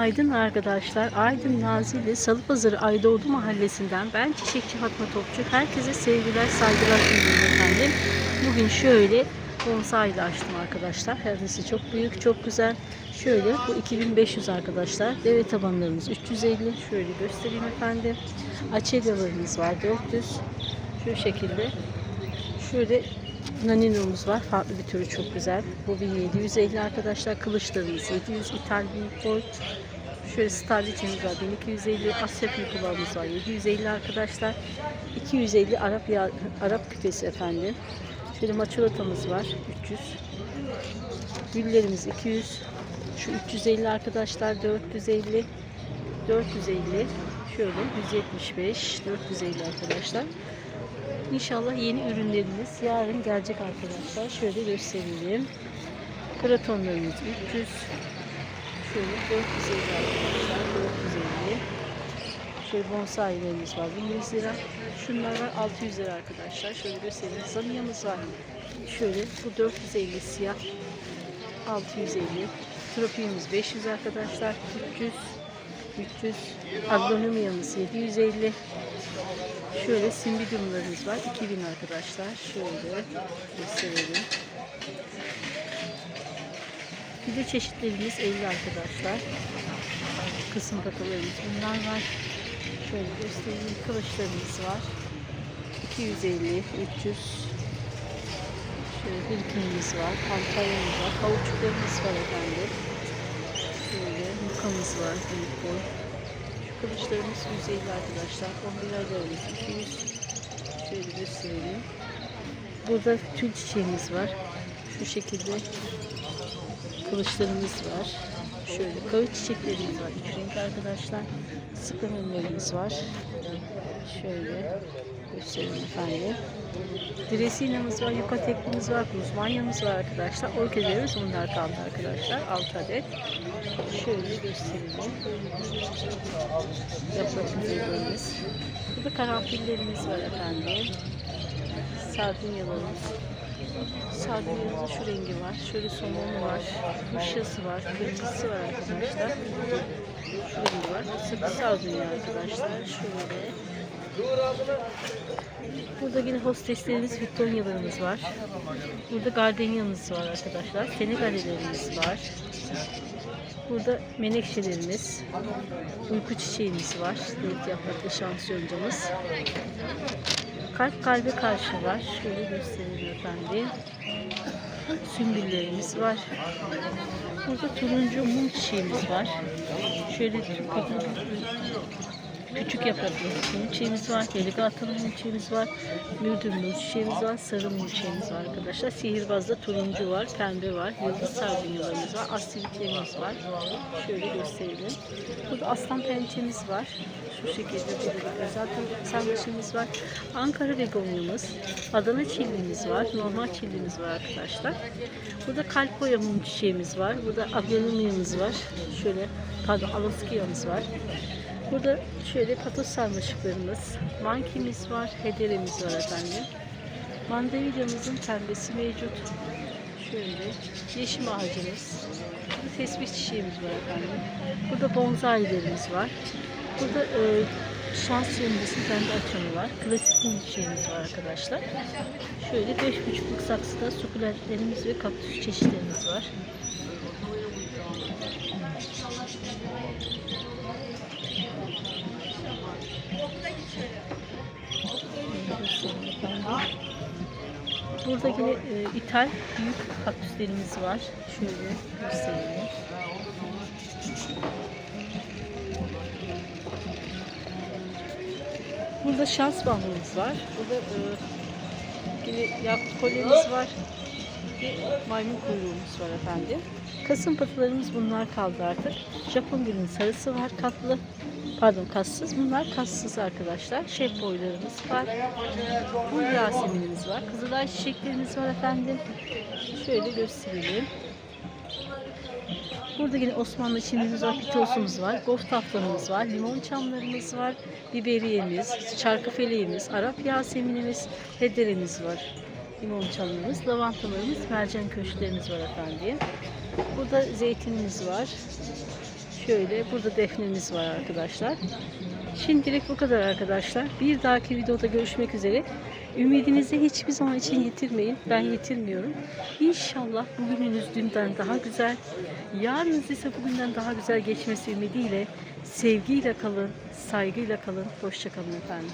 Günaydın arkadaşlar. Aydın Nazilli Salıpazarı Aydoğdu Mahallesi'nden ben Çiçekçi Fatma Topçu. Herkese sevgiler, saygılar sunuyorum efendim. Bugün şöyle bonsai ile açtım arkadaşlar. Herkesi çok büyük, çok güzel. Şöyle bu 2500 arkadaşlar. Deve tabanlarımız 350. Şöyle göstereyim efendim. Açelyalarımız var 400. Şu şekilde. Şöyle Naninomuz var. Farklı bir türü çok güzel. Bu bir 750 arkadaşlar. Kılıçlarımız 700. İthal bir boy. Şöyle starlicemiz var. 1250. Asya kulağımız var. 750 arkadaşlar. 250 Arap ya Arap küpesi efendim. Şöyle maçolatamız var. 300. Güllerimiz 200. Şu 350 arkadaşlar. 450. 450. Şöyle 175. 450 arkadaşlar. İnşallah yeni ürünlerimiz yarın gelecek arkadaşlar. Şöyle gösterelim. Kratonlarımız 300. Şöyle 450 arkadaşlar. 450. Şöyle bonsailerimiz var 1100 lira. Şunlar var 600 lira arkadaşlar. Şöyle göstereyim. Zamiyamız var. Şöyle bu 450 siyah. 650. Tropiyemiz 500 arkadaşlar. 300. 300. Agronomiyamız 750. Şöyle simbidiumlarımız var. 2000 arkadaşlar. Şöyle gösterelim. Pide çeşitlerimiz 50 arkadaşlar. Kısım takılarımız bunlar var. Şöyle göstereyim. Kılıçlarımız var. 250, 300. Şöyle birikimimiz var. Pantalyamız var. Kauçuklarımız var efendim. Şöyle mukamız var. Büyük boy. Şu kılıçlarımız 150 arkadaşlar. 11 aylarımız 200. Şöyle göstereyim. Burada tül çiçeğimiz var. Şu şekilde kılıçlarımız var. Şöyle kağıt çiçeklerimiz var. Üç renk arkadaşlar. Sıkımenlerimiz var. Şöyle göstereyim efendim. Dresinamız var, yuka teklimiz var, guzmanyamız var arkadaşlar. Orkidelerimiz bunlar kaldı arkadaşlar. 6 adet. Şöyle gösterelim. Yaprak güzellerimiz. Burada karanfillerimiz var efendim. Sardunyalarımız. Sardunya'nın şu rengi var. Şöyle somon var. Kuşyası var. Kırmızısı var arkadaşlar. Şu rengi var. Sakız sardunya arkadaşlar. Şöyle. Burada yine hosteslerimiz, Victoria'larımız var. Burada gardenia'mız var arkadaşlar. Senegalelerimiz var. Burada menekşelerimiz, uyku çiçeğimiz var. Dört yapraklı şansiyoncamız. Kalp kalbe karşı var. Şöyle göstereyim efendim. Sümbüllerimiz var. Burada turuncu mum çiçeğimiz var. Şöyle küçük yapraklı mum çiçeğimiz var. Deligatlı mum çiçeğimiz var. Mürdüm mum çiçeğimiz var. Sarı mum çiçeğimiz var arkadaşlar. Sihirbazda turuncu var. Pembe var. Yıldız sardunyalarımız var. Astivitlerimiz var. Şöyle gösterelim. Burada aslan pençemiz var. Şu şekilde burada zaten sarmaşımız var. Ankara begonyamız, Adana çillimiz var, normal çillimiz var arkadaşlar. Burada kalp boya mum çiçeğimiz var. Burada agronumiyamız var. Şöyle pardon alaskiyamız var. Burada şöyle patos sarmaşıklarımız, mankimiz var, hederemiz var efendim. Mandavilyamızın pembesi mevcut. Şöyle yeşim ağacımız. Tesbih çiçeğimiz var efendim. Burada bonsailerimiz var. Burada e, şans kendi açanı var. Klasik mum çiçeğimiz var arkadaşlar. Şöyle 5,5'luk saksıda sukulentlerimiz ve kaktüs çeşitlerimiz var. Burada yine e, ithal büyük kaktüslerimiz var. Şöyle göstereyim. Burada şans balonumuz var. Burada e, yine yakut kolyemiz var. Ve maymun kuyruğumuz var efendim. Kasım patılarımız bunlar kaldı artık. Japon gülün sarısı var katlı. Pardon kassız. Bunlar kassız arkadaşlar. Şef boylarımız var. Bu yaseminimiz var. Kızılay çiçeklerimiz var efendim. Şöyle gösterelim. Burada yine Osmanlı çimimiz var, pitosumuz var, gof taflanımız var, limon çamlarımız var, biberiyemiz, çarkıfeleğimiz, Arap yaseminimiz, hederimiz var. Limon çalımız, lavantalarımız, mercan köşklerimiz var efendim. Burada zeytinimiz var. Şöyle burada defnemiz var arkadaşlar. Şimdilik bu kadar arkadaşlar. Bir dahaki videoda görüşmek üzere. Ümidinizi hiçbir zaman için yitirmeyin. Ben yitirmiyorum. İnşallah bugününüz dünden daha güzel, yarınız ise bugünden daha güzel geçmesi ümidiyle sevgiyle kalın, saygıyla kalın. Hoşça kalın efendim.